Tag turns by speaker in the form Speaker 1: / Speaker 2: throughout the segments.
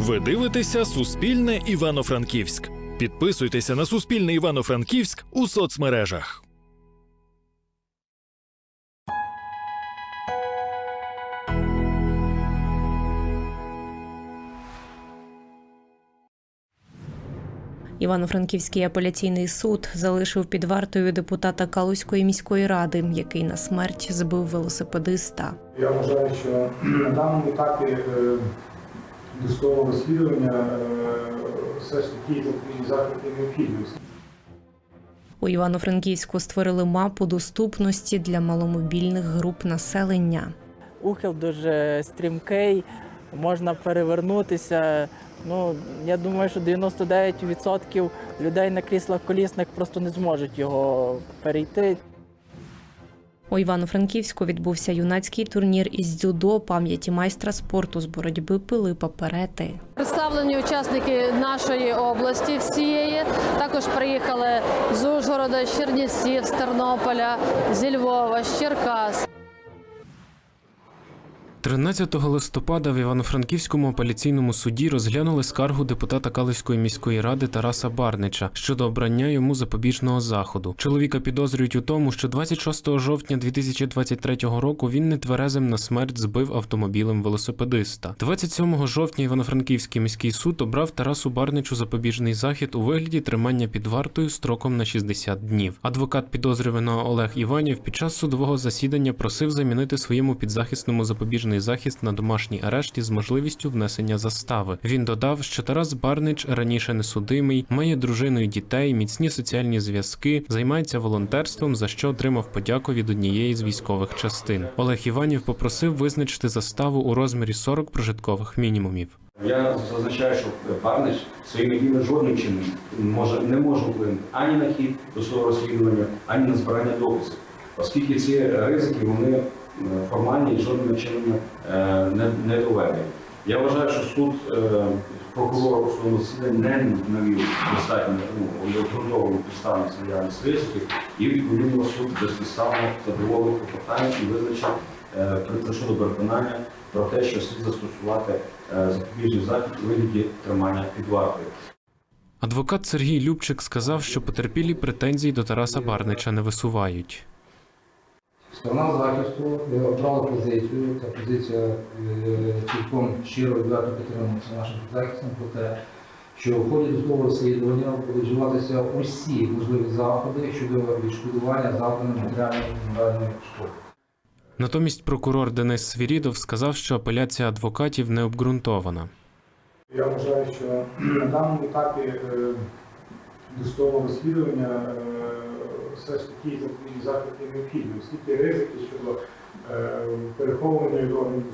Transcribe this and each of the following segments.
Speaker 1: Ви дивитеся Суспільне Івано-Франківськ. Підписуйтеся на Суспільне Івано-Франківськ у соцмережах.
Speaker 2: Івано-Франківський апеляційний суд залишив під вартою депутата Калузької міської ради, який на смерть збив велосипедиста.
Speaker 3: Я вважаю, що на даному етапі е, досудового розслідування е, все ж таки запобіжні заходи необхідні.
Speaker 2: У Івано-Франківську створили мапу доступності для маломобільних груп населення.
Speaker 4: Ухил дуже стрімкий, можна перевернутися. Ну, я думаю, що 99% людей на кріслах колісних просто не зможуть його перейти.
Speaker 2: У Івано-Франківську відбувся юнацький турнір із дзюдо пам'яті майстра спорту з боротьби Пилипа Перети.
Speaker 5: Представлені учасники нашої області всієї. Також приїхали з Ужгорода, з Чернівців, з Тернополя, зі Львова, з Черкас.
Speaker 6: 13 листопада в Івано-Франківському апеляційному суді розглянули скаргу депутата Калицької міської ради Тараса Барнича щодо обрання йому запобіжного заходу. Чоловіка підозрюють у тому, що 26 жовтня 2023 року він нетверезим на смерть збив автомобілем велосипедиста. 27 жовтня Івано-Франківський міський суд обрав Тарасу Барничу запобіжний захід у вигляді тримання під вартою строком на 60 днів. Адвокат підозрюваного Олег Іванів під час судового засідання просив замінити своєму підзахисному запобіжний захист на домашній арешті з можливістю внесення застави. Він додав, що Тарас Барнич раніше несудимий, має дружину і дітей, міцні соціальні зв'язки, займається волонтерством, за що отримав подяку від однієї з військових частин. Олег Іванів попросив визначити заставу у розмірі 40 прожиткових мінімумів.
Speaker 7: Я зазначаю, що Барнич своїми діями жодним чином може, не може вплинути ані на хід досудового розслідування, ані на збирання доказів, оскільки ці ризики вони формальні і жодним чином е, не, не доведені. Я вважаю, що суд е, прокурор у своєму засіданні не навів достатньо ну, обґрунтовану підставність наявність ризиків, і відповідно суд безпідставно задоволив клопотання і визначив е, щодо переконання про те, що слід застосувати е, запобіжний захід у вигляді тримання під вартою.
Speaker 6: Адвокат Сергій Любчик сказав, що потерпілі претензій до Тараса Барнича не висувають.
Speaker 8: Сторона захисту е, обрала позицію, ця позиція е, цілком щиро і відверто підтримується нашим захистом про те, що в ході досудового розслідування будуть вживатися усі можливі заходи щодо відшкодування завданої матеріальної і моральної шкоди.
Speaker 6: Натомість прокурор Денис Свірідов сказав, що апеляція адвокатів не обґрунтована.
Speaker 3: Я вважаю, що на даному етапі е, досудового розслідування е, все ж таки запобіжні заходи необхідні, оскільки ризики щодо е, переховування від органів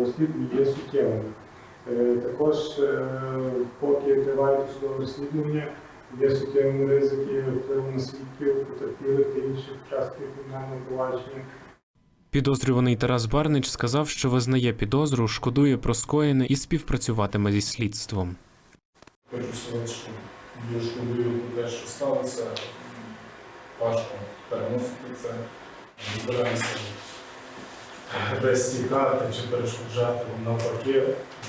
Speaker 3: розслідування є суттєвими. Е, Також, е, поки триває досудове розслідування, є суттєвими ризики впливу на свідків, потерпілих та інших учасників кримінального провадження.
Speaker 6: Підозрюваний Тарас Барнич сказав, що визнає підозру, шкодує про скоєне і співпрацюватиме зі слідством.
Speaker 9: Хочу сказати, що дуже шкодую про те, що сталося. Важко переносити це. Збираємося десь тікати чи перешкоджати навпаки,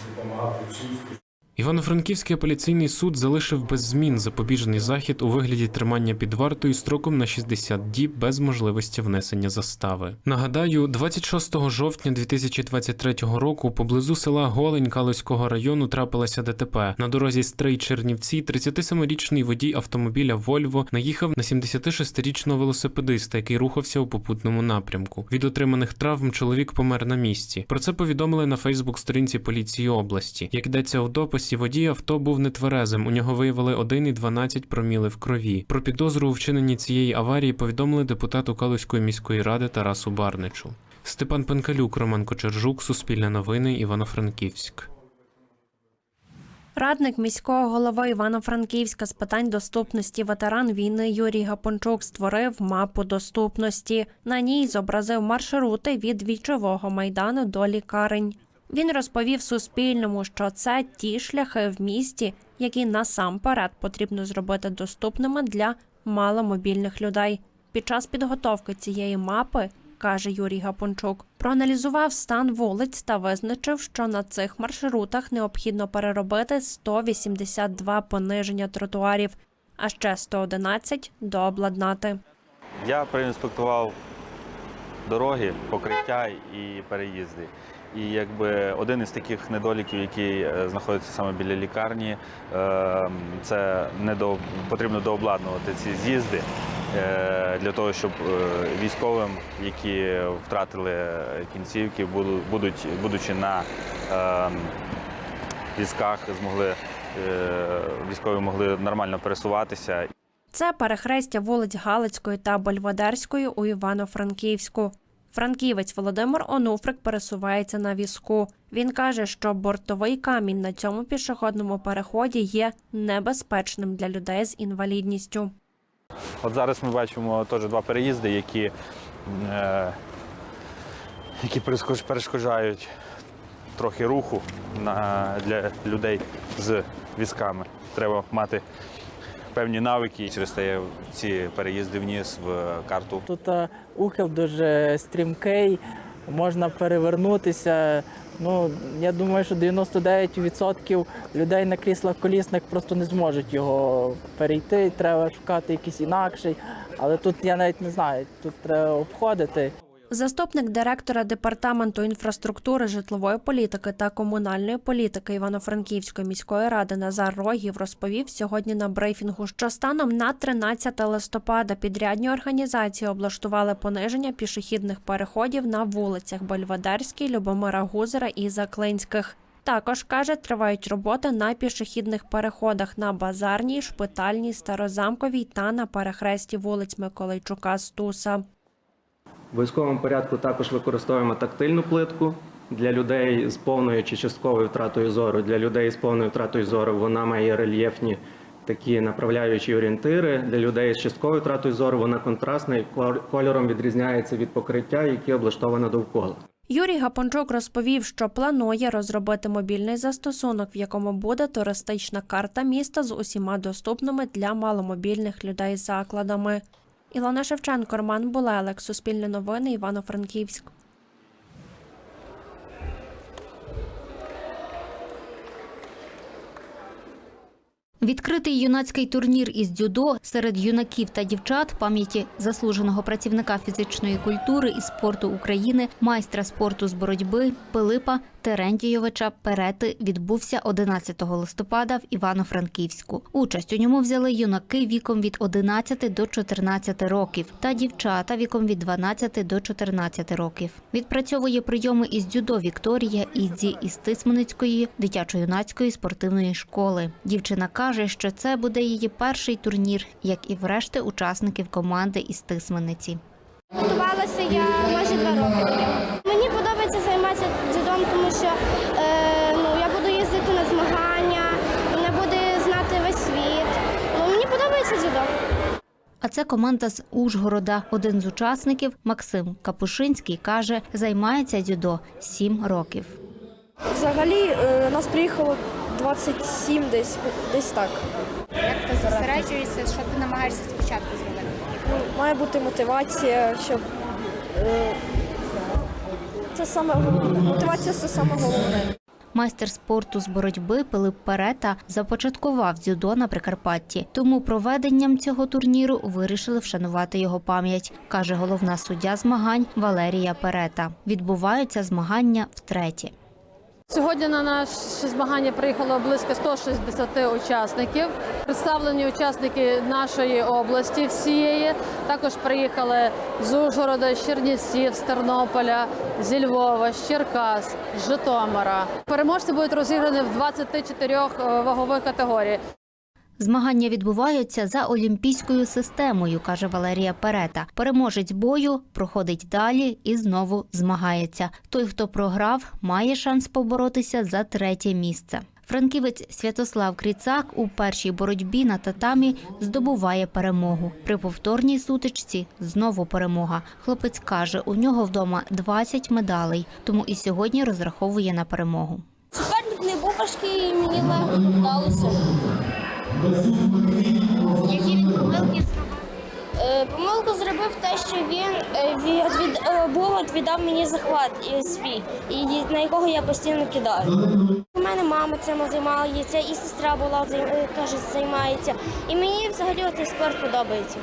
Speaker 9: допомагати суспільству.
Speaker 6: Івано-Франківський апеляційний суд залишив без змін запобіжний захід у вигляді тримання під вартою строком на 60 діб без можливості внесення застави. Нагадаю, 26 жовтня 2023 року поблизу села Голень Калузького району трапилася ДТП. На дорозі Стрий Чернівці 37-річний водій автомобіля Вольво наїхав на 76-річного велосипедиста, який рухався у попутному напрямку. Від отриманих травм чоловік помер на місці. Про це повідомили на Фейсбук-сторінці поліції області. Як йдеться у дописі, водій авто був нетверезим. У нього виявили 1,12 проміли в крові. Про підозру у вчиненні цієї аварії повідомили депутату Калузької міської ради Тарасу Барничу. Степан Пенкалюк, Роман Кочержук, Суспільне новини, Івано-Франківськ.
Speaker 2: Радник міського голови Івано-Франківська з питань доступності ветеран війни Юрій Гапончук створив мапу доступності. На ній зобразив маршрути від вічового майдану до лікарень. Він розповів Суспільному, що це ті шляхи в місті, які насамперед потрібно зробити доступними для маломобільних людей. Під час підготовки цієї мапи каже Юрій Гапончук. Проаналізував стан вулиць та визначив, що на цих маршрутах необхідно переробити 182 пониження тротуарів, а ще 111 дообладнати.
Speaker 10: Я проінспектував дороги, покриття і переїзди. І якби один із таких недоліків, який е, знаходиться саме біля лікарні, е, це не до потрібно дообладнувати ці з'їзди е, для того, щоб військовим, які втратили кінцівки, будуть будучи на е, візках, змогли військові могли нормально пересуватися
Speaker 2: Це перехрестя вулиць Галицької та Бельведерської у Івано-Франківську. Франківець Володимир Онуфрик пересувається на візку. Він каже, що бортовий камінь на цьому пішохідному переході є небезпечним для людей з інвалідністю.
Speaker 10: От зараз ми бачимо теж два переїзди, які, е, які перешкоджають- трохи руху на, для людей з візками. Треба мати певні навики через те ці переїзди вниз в карту.
Speaker 4: Тут е, ухил дуже стрімкий, можна перевернутися. Ну, я думаю, що 99% людей на кріслах колісних просто не зможуть його перейти. Треба шукати якийсь інакший. Але тут я навіть не знаю, тут треба обходити.
Speaker 2: Заступник директора департаменту інфраструктури, житлової політики та комунальної політики Івано-Франківської міської ради Назар Рогів розповів сьогодні на брифінгу, що станом на 13 листопада підрядні організації облаштували пониження пішохідних переходів на вулицях Бельведерській, Любомира Гузера і Заклинських. Також каже, тривають роботи на пішохідних переходах на базарній, шпитальній, старозамковій та на перехресті вулиць Миколайчука Стуса.
Speaker 11: В військовому порядку також використовуємо тактильну плитку для людей з повною чи частковою втратою зору. Для людей з повною втратою зору вона має рельєфні такі направляючі орієнтири. Для людей з частковою втратою зору вона контрастна і кольором відрізняється від покриття, яке облаштоване довкола.
Speaker 2: Юрій Гапончук розповів, що планує розробити мобільний застосунок, в якому буде туристична карта міста з усіма доступними для маломобільних людей закладами. Ілона Шевченко, Роман Булелек, Суспільне новини, Івано-Франківськ.
Speaker 12: Відкритий юнацький турнір із дзюдо серед юнаків та дівчат пам'яті заслуженого працівника фізичної культури і спорту України, майстра спорту з боротьби Пилипа Терентійовича Перети відбувся 11 листопада в Івано-Франківську. Участь у ньому взяли юнаки віком від 11 до 14 років та дівчата віком від 12 до 14 років. Відпрацьовує прийоми із дзюдо Вікторія Ідзі із Тисменицької дитячо-юнацької спортивної школи. Дівчина каже, що це буде її перший турнір, як і врешті учасників команди із Тисмениці.
Speaker 13: Готувалася я майже два роки. Мені подобається займатися дзюдом, тому що е, ну, я буду їздити на змагання, мене буде знати весь світ. Ну, мені подобається дзюдо.
Speaker 12: А це команда з Ужгорода. Один з учасників Максим Капушинський каже, займається дзюдо сім років.
Speaker 13: Взагалі е, нас приїхало 27 десь, десь так.
Speaker 14: Як ти зосереджуєшся, що ти намагаєшся спочатку зробити?
Speaker 13: Ну, має бути мотивація, щоб. Е, це саме головне. Мотивація це саме головне.
Speaker 12: Майстер спорту з боротьби Пилип Перета започаткував дзюдо на Прикарпатті. Тому проведенням цього турніру вирішили вшанувати його пам'ять, каже головна суддя змагань Валерія Перета. Відбуваються змагання втретє.
Speaker 5: Сьогодні на наше змагання приїхало близько 160 учасників. Представлені учасники нашої області всієї. Також приїхали з Ужгорода, з Чернівців, з Тернополя, зі Львова, з Черкас, з Житомира. Переможці будуть розіграні в 24 вагових категоріях.
Speaker 12: Змагання відбуваються за олімпійською системою, каже Валерія Перета. Переможець бою проходить далі і знову змагається. Той, хто програв, має шанс поборотися за третє місце. Франківець Святослав Кріцак у першій боротьбі на татамі здобуває перемогу. При повторній сутичці знову перемога. Хлопець каже, у нього вдома 20 медалей, тому і сьогодні розраховує на перемогу.
Speaker 13: Суперник не був важкий, мені легко вдалося.
Speaker 14: Які він помилки зробив?
Speaker 13: Е, Помилку зробив те, що він е, від, е, Бог віддав мені захват е, свій, і на якого я постійно кидаю. У мене мама цим займається, і сестра була займ- е, займається. І мені взагалі цей спорт подобається.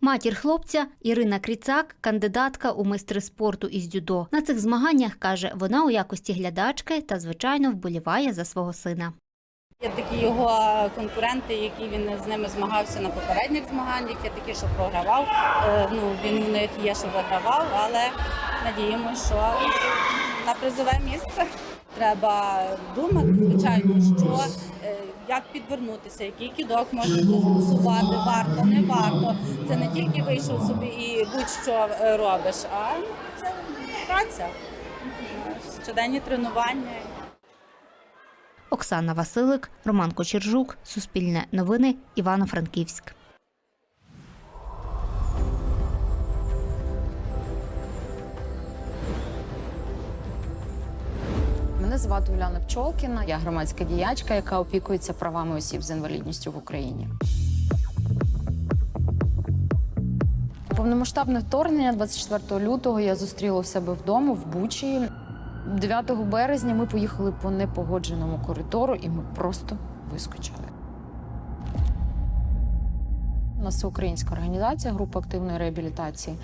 Speaker 12: Матір хлопця Ірина Кріцак, кандидатка у майстри спорту із дзюдо. На цих змаганнях каже, вона у якості глядачки та звичайно вболіває за свого сина.
Speaker 15: Є такі його конкуренти, які він з ними змагався на попередніх змаганнях. Є такі, що програвав. Е, Ну він у них є, що вигравав, але надіємося, що на призове місце треба думати, звичайно, що е, як підвернутися, який кідок можна застосувати, варто, не варто. Це не тільки вийшов собі і будь-що е, робиш, а це праця, щоденні тренування.
Speaker 12: Оксана Василик, Роман Кочержук, Суспільне новини, Івано-Франківськ.
Speaker 16: Мене звати Уляна Пчолкіна. Я громадська діячка, яка опікується правами осіб з інвалідністю в Україні. Повномасштабне вторгнення 24 лютого я зустріла у себе вдома в Бучі. 9 березня ми поїхали по непогодженому коридору, і ми просто вискочили. У нас українська організація група активної реабілітації.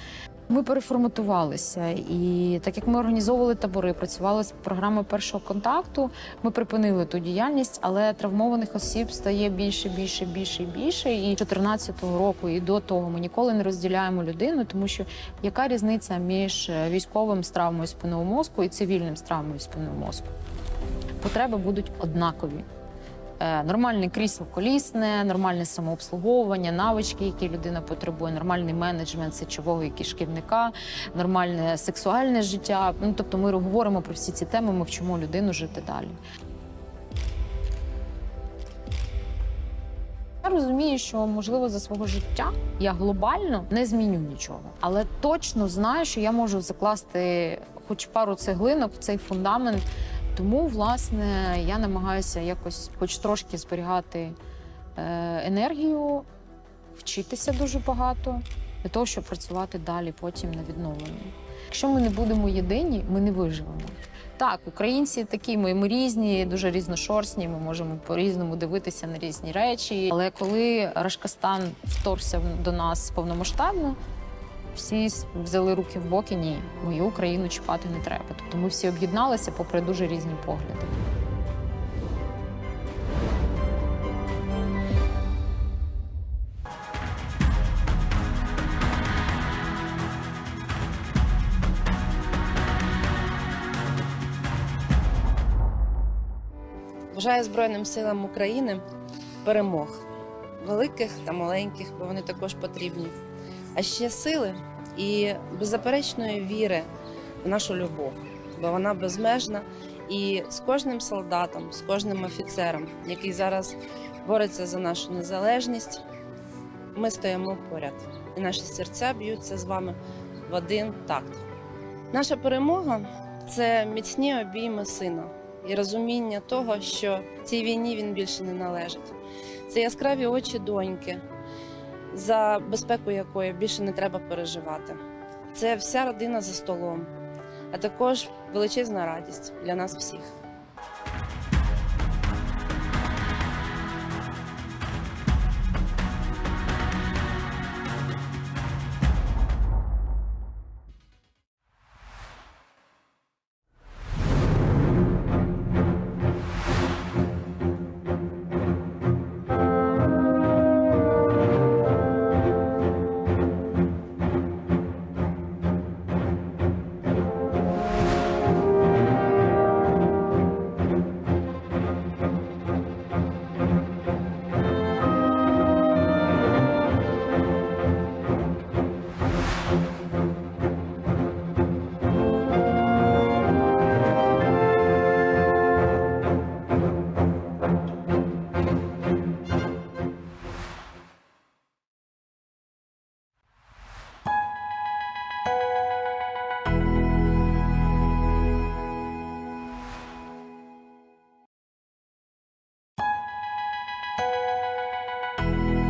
Speaker 16: Ми переформатувалися, і так як ми організовували табори, працювали з програмою першого контакту. Ми припинили ту діяльність, але травмованих осіб стає більше, більше, більше і більше. І 2014 року і до того ми ніколи не розділяємо людину, тому що яка різниця між військовим з травмою спинного мозку і цивільним з травмою спинного мозку? Потреби будуть однакові. Е, Нормальне крісло колісне, нормальне самообслуговування, навички, які людина потребує, нормальний менеджмент сечового і кишківника, нормальне сексуальне життя. Ну тобто, ми говоримо про всі ці теми, ми вчимо людину жити далі. Я розумію, що можливо за свого життя я глобально не зміню нічого, але точно знаю, що я можу закласти хоч пару цеглинок в цей фундамент. Тому, власне, я намагаюся якось, хоч трошки зберігати е, енергію, вчитися дуже багато для того, щоб працювати далі потім на відновленні. Якщо ми не будемо єдині, ми не виживемо. Так, українці такі, ми, ми різні, дуже різношорстні, ми можемо по-різному дивитися на різні речі. Але коли Рашкастан вторгся до нас повномасштабно, всі взяли руки в боки. Ні, мою Україну чіпати не треба. Тобто ми всі об'єдналися попри дуже різні погляди.
Speaker 17: Бажаю Збройним силам України перемог великих та маленьких, бо вони також потрібні. А ще сили і беззаперечної віри в нашу любов, бо вона безмежна. І з кожним солдатом, з кожним офіцером, який зараз бореться за нашу незалежність, ми стоїмо поряд. І наші серця б'ються з вами в один такт. Наша перемога це міцні обійми сина і розуміння того, що цій війні він більше не належить. Це яскраві очі доньки, за безпеку якої більше не треба переживати. Це вся родина за столом, а також величезна радість для нас всіх.